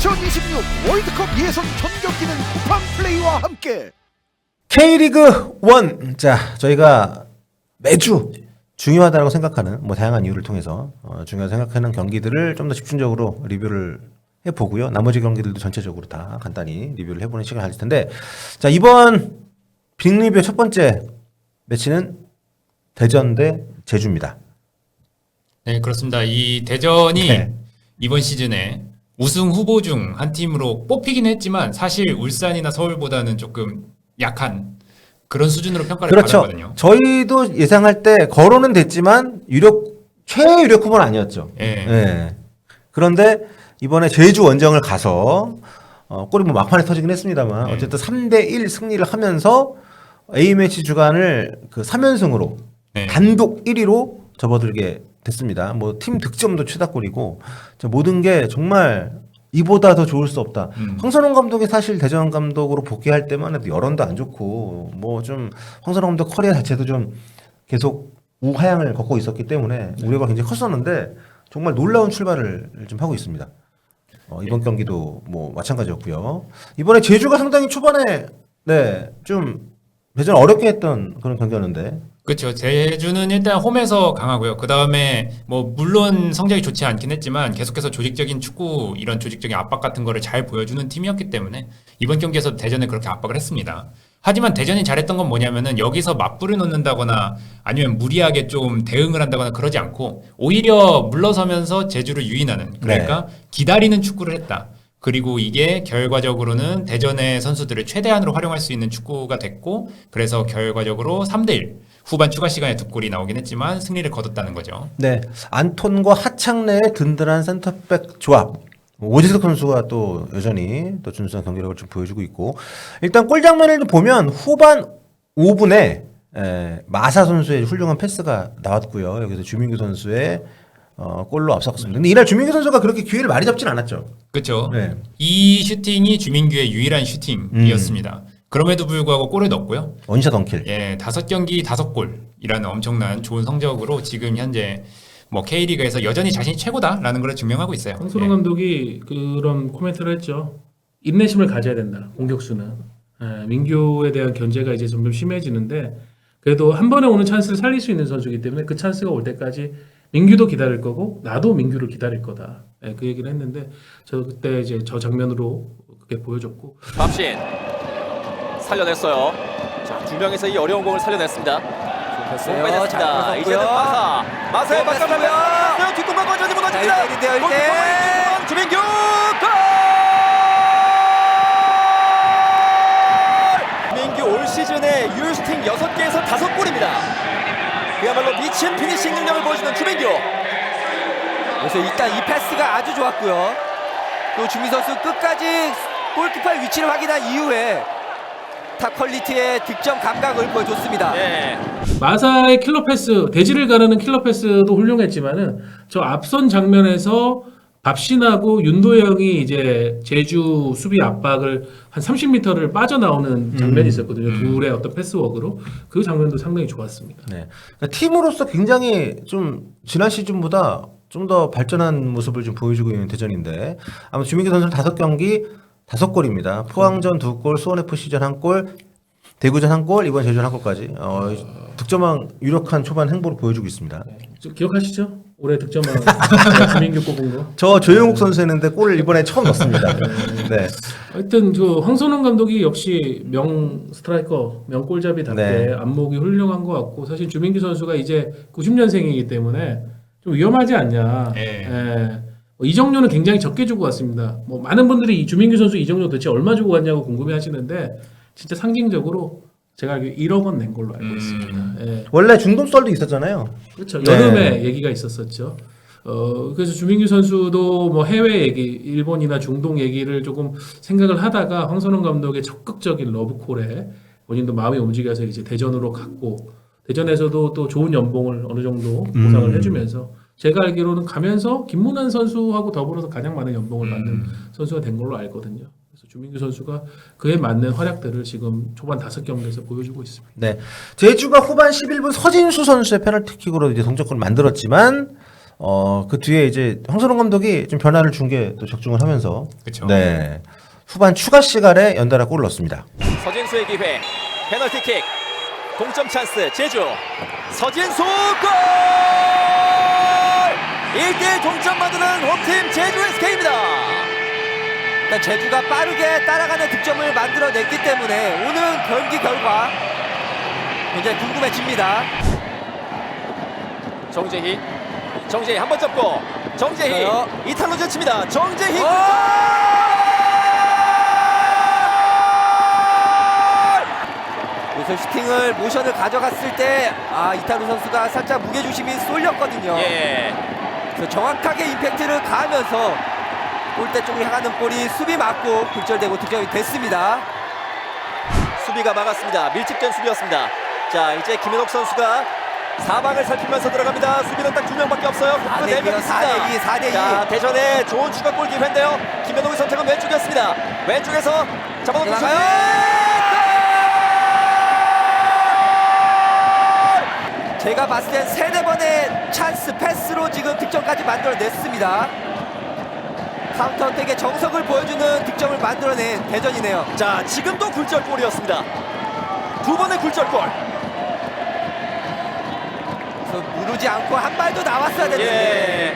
2026 월드컵 예선 전 경기는 쿠팡 플레이와 함께 K리그 1. 자, 저희가 매주 중요하다고 생각하는 뭐 다양한 이유를 통해서 어, 중요하다 생각하는 경기들을 좀 더 집중적으로 리뷰를 해 보고요. 나머지 경기들도 전체적으로 다 간단히 리뷰를 해 보는 시간을 가질 텐데 자 이번 빅리뷰의 첫 번째 매치는 대전 대 제주입니다. 네, 그렇습니다. 이 대전이 네. 이번 시즌에 우승 후보 중 한 팀으로 뽑히긴 했지만 사실 울산이나 서울보다는 조금 약한 그런 수준으로 평가를 그렇죠. 받았거든요. 저희도 예상할 때 거론은 됐지만 유력 최애 유력 후보는 아니었죠. 예. 예. 그런데 이번에 제주 원정을 가서 어, 골이 뭐 막판에 터지긴 했습니다만 네. 어쨌든 3대 1 승리를 하면서 A 매치 주간을 그 3연승으로 네. 단독 1위로 접어들게 됐습니다. 뭐 팀 득점도 최다골이고 저 모든 게 정말 이보다 더 좋을 수 없다. 음. 황선홍 감독이 사실 대전 감독으로 복귀할 때만 해도 여론도 안 좋고 뭐 좀 황선홍 감독 커리어 자체도 좀 계속 우하향을 걷고 있었기 때문에 우려가 굉장히 컸었는데 정말 놀라운 출발을 좀 하고 있습니다. 어, 이번 경기도 뭐 마찬가지였고요. 이번에 제주가 상당히 초반에 네좀 대전 어렵게 했던 그런 경기였는데 그렇죠. 제주는 일단 홈에서 강하고요. 그 다음에 뭐 물론 성적이 좋지 않긴 했지만 계속해서 조직적인 축구 이런 조직적인 압박 같은 거를 잘 보여주는 팀이었기 때문에 이번 경기에서 대전을 그렇게 압박을 했습니다. 하지만 대전이 잘했던 건 뭐냐면은 여기서 맞불을 놓는다거나 아니면 무리하게 좀 대응을 한다거나 그러지 않고 오히려 물러서면서 제주를 유인하는 그러니까 기다리는 축구를 했다. 그리고 이게 결과적으로는 대전의 선수들을 최대한으로 활용할 수 있는 축구가 됐고 그래서 결과적으로 3대1 후반 추가 시간에 두 골이 나오긴 했지만 승리를 거뒀다는 거죠. 네. 안톤과 하창래의 든든한 센터백 조합. 오지석 선수가 또 여전히 또 준수한 경기력을 좀 보여주고 있고. 일단 골 장면을 보면 후반 5분에 에, 마사 선수의 훌륭한 패스가 나왔고요. 여기서 주민규 선수의 어, 골로 앞섰습니다. 근데 이날 주민규 선수가 그렇게 기회를 많이 잡진 않았죠. 그렇죠. 네. 이 슈팅이 주민규의 유일한 슈팅이었습니다. 그럼에도 불구하고 골을 넣었고요. 원샷 원킬. 예, 다섯 경기 다섯 골이라는 엄청난 좋은 성적으로 지금 현재 뭐 K리그에서 여전히 자신이 최고다라는 걸 증명하고 있어요. 황소롱 예. 감독이 그런 코멘트를 했죠. 인내심을 가져야 된다. 공격수는 예, 민규에 대한 견제가 이제 점점 심해지는데 그래도 한 번에 오는 찬스를 살릴 수 있는 선수이기 때문에 그 찬스가 올 때까지 민규도 기다릴 거고 나도 민규를 기다릴 거다. 예, 그 얘기를 했는데 저 그때 이제 저 장면으로 그게 보여줬고 밤신 살려냈어요. 자, 두 명에서 이 어려운 공을 살려냈습니다. 공 빼냈습니다. 이제는 마사. 마사의 바깥을 뒷공간 건져지 못합니다. 1대1인데요, 1대1. 주민규 골! 주민규 올 시즌에 유효 슈팅 6개에서 5골입니다. 그야말로 미친 피니싱 능력을 보여주는 주민규. 그래서 일단 이 패스가 아주 좋았고요. 또 주민 선수 끝까지 골키퍼의 위치를 확인한 이후에 탑 퀄리티의 득점 감각을 보여줬습니다. 네. 마사의 킬러 패스 대지를 가르는 킬러 패스도 훌륭했지만은 저 앞선 장면에서 밥신하고 윤도영이 이제 제주 수비 압박을 한 30m를 빠져나오는 장면이 있었거든요. 둘의 어떤 패스워크로 그 장면도 상당히 좋았습니다. 네. 그러니까 팀으로서 굉장히 좀 지난 시즌보다 좀 더 발전한 모습을 좀 보여주고 있는 대전인데 아마 주민규 선수는 다섯 경기 다섯 골입니다. 포항전 두 골, 수원 FC전 한 골, 대구전 한 골, 이번 제주전 한 골까지 어, 득점왕 유력한 초반 행보를 보여주고 있습니다. 좀 기억하시죠? 올해 득점왕 주민규 뽑은 거. 저 조영욱 선수 했는데 골을 이번에 처음 넣었습니다. 네. 하여튼 그 황선홍 감독이 역시 명 스트라이커, 명 골잡이답게 네. 안목이 훌륭한 것 같고 사실 주민규 선수가 이제 90년생이기 때문에 좀 위험하지 않냐. 예. 예. 뭐 이정료는 굉장히 적게 주고 왔습니다. 뭐 많은 분들이 이 주민규 선수 이정료 도대체 얼마 주고 왔냐고 궁금해하시는데 진짜 상징적으로 제가 알기로 1억 원 낸 걸로 알고 음. 있습니다. 예. 원래 중동설도 있었잖아요. 그렇죠. 네. 여름에 얘기가 있었었죠. 어 그래서 주민규 선수도 뭐 해외 얘기, 일본이나 중동 얘기를 조금 생각을 하다가 황선홍 감독의 적극적인 러브콜에 본인도 마음이 움직여서 이제 대전으로 갔고 대전에서도 또 좋은 연봉을 어느 정도 보상을 음. 해주면서 제가 알기로는 가면서 김문환 선수하고 더불어서 가장 많은 연봉을 받는 선수가 된 걸로 알거든요. 그래서 주민규 선수가 그에 맞는 활약들을 지금 초반 다섯 경기에서 보여주고 있습니다. 네. 제주가 후반 11분 서진수 선수의 페널티킥으로 이제 동점골을 만들었지만 어, 그 뒤에 이제 황선홍 감독이 좀 변화를 준 게 또 적중을 하면서 그쵸. 네. 후반 추가 시간에 연달아 골을 넣었습니다. 서진수의 기회 페널티킥 동점 찬스 제주 서진수 골 1대1 동점 만드는 홈팀 제주 SK입니다 일단 제주가 빠르게 따라가는 득점을 만들어냈기 때문에 오늘 경기 결과 굉장히 궁금해집니다. 정재희 정재희 한 번 잡고 정재희 좋아요. 이탈로 제칩니다 정재희 여기서 슈팅을 모션을 가져갔을 때 아 이타루 선수가 살짝 무게중심이 쏠렸거든요. 예. 그래서 정확하게 임팩트를 가하면서 골대 쪽으로 향하는 볼이 수비 맞고 굴절되고 득점이 됐습니다. 수비가 막았습니다. 밀집된 수비였습니다. 자 이제 김현옥 선수가 사방을 살피면서 들어갑니다. 수비는 딱 두 명밖에 없어요. 사대 네명 이요, 사대 이, 있습니다. 사대 이. 자 대전의 좋은 추가 골 기회인데요. 김현옥의 선택은 왼쪽이었습니다. 왼쪽에서 잡아놓고 슛. 나가요! 제가 봤을 땐 세네 번의 찬스 패스로 지금 득점까지 만들어냈습니다. 카운터 어택의 정석을 보여주는 득점을 만들어낸 대전이네요. 자 지금도 굴절골이었습니다. 두 번의 굴절골. 그래서 무르지 않고 한 발도 나왔어야 됐는데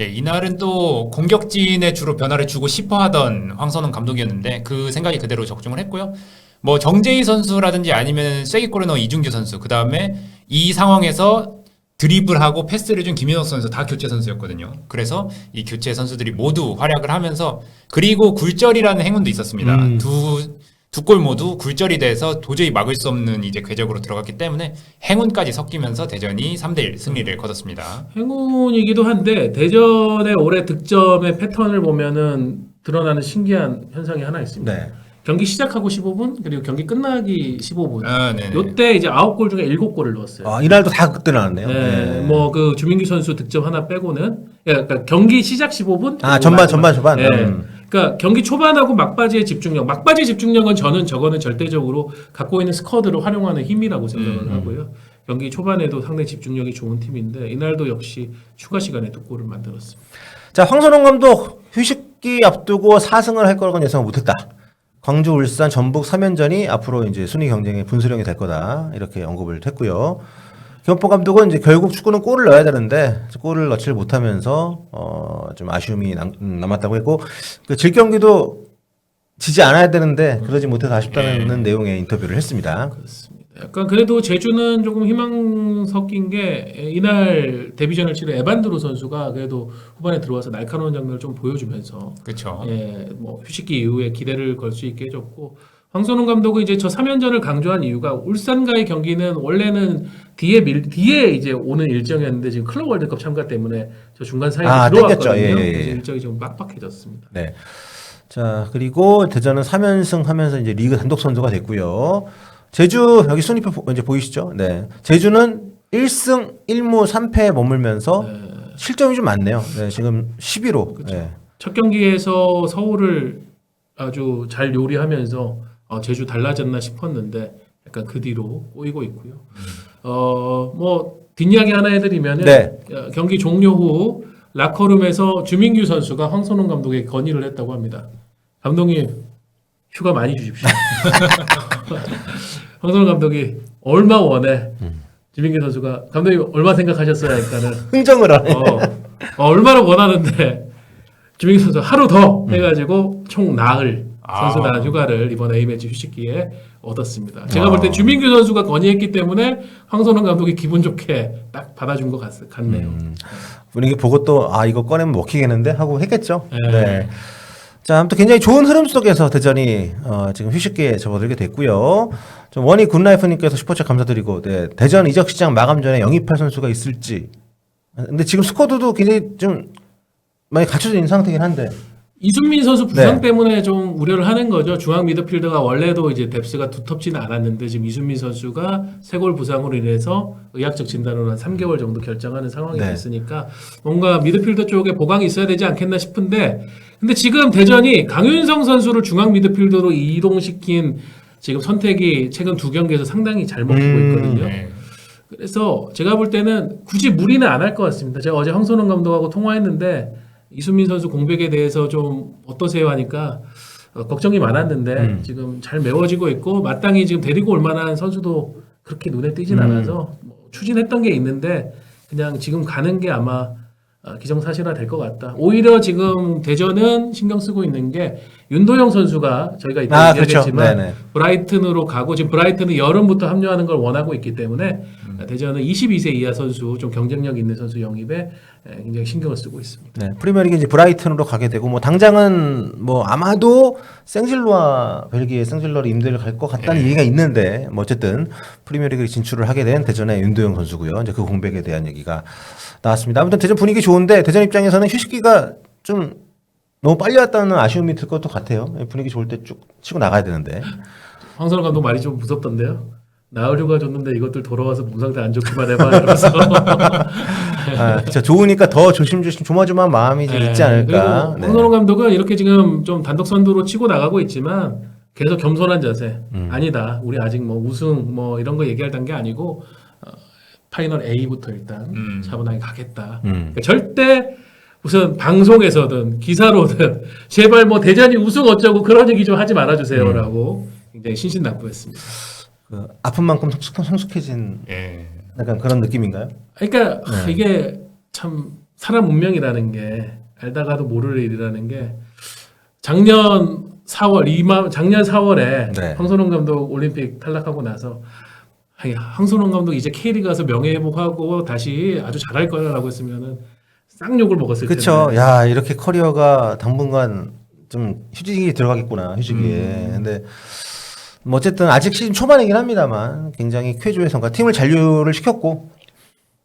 예. 예, 이날은 또 공격진에 주로 변화를 주고 싶어 하던 황선홍 감독이었는데 그 생각이 그대로 적중을 했고요. 뭐 정재희 선수라든지 아니면 쐐기골에 넣은 이중규 선수 그 다음에 이 상황에서 드리블하고 패스를 준 김현욱 선수 다 교체 선수였거든요. 그래서 이 교체 선수들이 모두 활약을 하면서 그리고 굴절이라는 행운도 있었습니다. 음. 두 두 골 모두 굴절이 돼서 도저히 막을 수 없는 이제 궤적으로 들어갔기 때문에 행운까지 섞이면서 대전이 3대 1 승리를 거뒀습니다. 행운이기도 한데 대전의 올해 득점의 패턴을 보면은 드러나는 신기한 현상이 하나 있습니다. 네. 경기 시작하고 15분 그리고 경기 끝나기 15분. 아, 네. 요때 이제 9골 중에 7골을 넣었어요. 아, 이날도 다 그때 나왔네요. 네, 뭐 그 주민규 선수 득점 하나 빼고는 예, 그러니까 경기 시작 15분 아, 전반, 전반, 전반. 예. 음. 그러니까 경기 초반하고 막바지의 집중력, 막바지 집중력은 저는 저거는 절대적으로 갖고 있는 스쿼드를 활용하는 힘이라고 생각을 음, 하고요. 경기 초반에도 상당히 집중력이 좋은 팀인데 이날도 역시 추가 시간에 두 골을 만들었습니다. 자, 황선홍 감독 휴식기 앞두고 4승을 할 거라고는 예상을 못 했다. 광주, 울산, 전북 3연전이 앞으로 이제 순위 경쟁의 분수령이 될 거다. 이렇게 언급을 했고요. 김원포 감독은 이제 결국 축구는 골을 넣어야 되는데 골을 넣지를 못하면서 어, 좀 아쉬움이 남, 음, 남았다고 했고 그 질 경기도 지지 않아야 되는데 그러지 못해서 아쉽다는 내용의 인터뷰를 했습니다. 그렇습니다. 약간 그래도 제주는 조금 희망 섞인 게 이날 데뷔전을 치른 에반드로 선수가 그래도 후반에 들어와서 날카로운 장면을 좀 보여주면서 그렇죠. 예, 뭐 휴식기 이후에 기대를 걸 수 있게 해줬고 황선홍 감독은 이제 저 3연전을 강조한 이유가 울산과의 경기는 원래는 뒤에 밀 뒤에 이제 오는 일정이었는데 지금 클럽 월드컵 참가 때문에 저 중간 사이에 아, 들어왔거든요. 예, 예, 예. 그래서 일정이 좀 빡빡해졌습니다. 네. 자, 그리고 대전은 3연승 하면서 이제 리그 단독 선두가 됐고요. 제주 여기 순위표 보- 이제 보이시죠? 네. 제주는 1승 1무 3패에 머물면서 실점이 좀 많네요. 네, 지금 11호. 그쵸. 네. 첫 경기에서 서울을 아주 잘 요리하면서 어, 제주 달라졌나 싶었는데 약간 그 뒤로 꼬이고 있고요. 어뭐 뒷이야기 하나 해드리면은 네. 어, 경기 종료 후 라커룸에서 주민규 선수가 황선홍 감독에게 건의를 했다고 합니다. 감독님 휴가 많이 주십시오. 황선홍 감독이 얼마 원해? 주민규 선수가 감독님 얼마 생각하셨어요? 하니까는 흥정을 하네. 어, 어, 얼마나 원하는데 주민규 선수 하루 더 해가지고 총 나흘 아. 선수단 휴가를 이번 A매치 휴식기에 얻었습니다. 제가 아. 볼때 주민규 선수가 건의했기 때문에 황선홍 감독이 기분 좋게 딱 받아준 것 같, 같네요. 음. 분위기 보고 또 아 이거 꺼내면 먹히겠는데 하고 했겠죠. 네. 네. 자, 아무튼 굉장히 좋은 흐름 속에서 대전이 어, 지금 휴식기에 접어들게 됐고요. 좀 원희 굿라이프님께서 슈퍼챗 감사드리고 네, 대전 이적 시장 마감 전에 영입할 선수가 있을지. 근데 지금 스쿼드도 굉장히 좀 많이 갖춰져 있는 상태긴 한데. 이순민 선수 부상 네. 때문에 좀 우려를 하는 거죠. 중앙 미드필더가 원래도 이제 뎁스가 두텁지는 않았는데 지금 이순민 선수가 쇄골 부상으로 인해서 의학적 진단으로 한 3개월 정도 결정하는 상황이 네. 됐으니까 뭔가 미드필더 쪽에 보강이 있어야 되지 않겠나 싶은데 근데 지금 대전이 강윤성 선수를 중앙 미드필더로 이동시킨 지금 선택이 최근 두 경기에서 상당히 잘 먹히고 음, 있거든요. 네. 그래서 제가 볼 때는 굳이 무리는 안 할 것 같습니다. 제가 어제 황선홍 감독하고 통화했는데 이수민 선수 공백에 대해서 좀 어떠세요 하니까 어, 걱정이 많았는데 음. 지금 잘 메워지고 있고 마땅히 지금 데리고 올 만한 선수도 그렇게 눈에 띄진 음. 않아서 뭐 추진했던 게 있는데 그냥 지금 가는 게 아마 어, 기정사실화 될 것 같다. 오히려 지금 대전은 신경 쓰고 있는 게 윤도영 선수가 저희가 이때 아, 그렇죠. 얘기하겠지만 네네. 브라이튼으로 가고 지금 브라이튼은 여름부터 합류하는 걸 원하고 있기 때문에 음. 대전은 22세 이하 선수 좀 경쟁력 있는 선수 영입에 에, 굉장히 신경을 쓰고 있습니다. 네, 프리미어리그 이제 브라이튼으로 가게 되고 뭐 당장은 뭐 아마도 생질로와 벨기에 생질로를 임대를 갈 것 같다는 얘기가 있는데 뭐 어쨌든 프리미어리그 진출을 하게 된 대전의 윤도영 선수고요. 이제 그 공백에 대한 얘기가 나왔습니다. 아무튼 대전 분위기 좋은데 대전 입장에서는 휴식기가 좀 너무 빨리 왔다는 아쉬움이 들 것도 같아요. 분위기 좋을 때 쭉 치고 나가야 되는데. 황선호 감독 말이 좀 무섭던데요. 나을 휴가 줬는데 이것들 돌아와서 몸 상태 안 좋기만 해봐 이러면서 아, 진짜 좋으니까 더 조심조심 조마조마한 마음이 좀 있지 않을까. 그리고 황선호 감독은 이렇게 지금 좀 단독 선두로 치고 나가고 있지만 계속 겸손한 자세. 음. 아니다. 우리 아직 뭐 우승 뭐 이런 거 얘기할 단계 아니고 어, 파이널 A부터 일단 음. 차분하게 가겠다. 음. 그러니까 절대 무슨 방송에서든 기사로든 제발 뭐 대전이 우승 어쩌고 그런 얘기 좀 하지 말아주세요라고 굉장히 신신당부했습니다. 그 아픈 만큼 성숙, 성숙 해진 예. 약간 그런 느낌인가요? 그러니까 네. 이게 참 사람 운명이라는 게 알다가도 모를 일이라는 게 작년 4월 이맘 작년 4월에 네. 황선홍 감독 올림픽 탈락하고 나서 아니, 황선홍 감독 이제 K리그 가서 명예회복하고 다시 아주 잘할 거야라고 했으면은 쌍욕을 먹었을. 텐데. 야, 이렇게 커리어가 당분간 좀 휴직이 들어가겠구나, 휴직에. 근데, 뭐 어쨌든 아직 시즌 초반이긴 합니다만, 굉장히 쾌조의 성과, 팀을 잔류를 시켰고,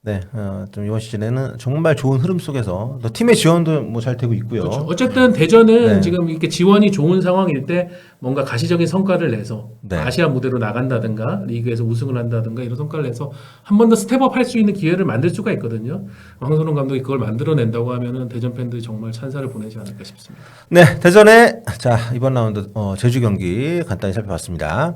네, 어, 좀 이번 시즌에는 정말 좋은 흐름 속에서, 또 팀의 지원도 뭐 잘 되고 있고요. 그렇죠. 어쨌든 대전은 네. 지금 이렇게 지원이 좋은 상황일 때 뭔가 가시적인 성과를 내서 네. 아시아 무대로 나간다든가 리그에서 우승을 한다든가 이런 성과를 내서 한 번 더 스텝업 할 수 있는 기회를 만들 수가 있거든요. 황선홍 감독이 그걸 만들어낸다고 하면은 대전 팬들이 정말 찬사를 보내지 않을까 싶습니다. 네, 대전에, 자, 이번 라운드, 어, 제주 경기 간단히 살펴봤습니다.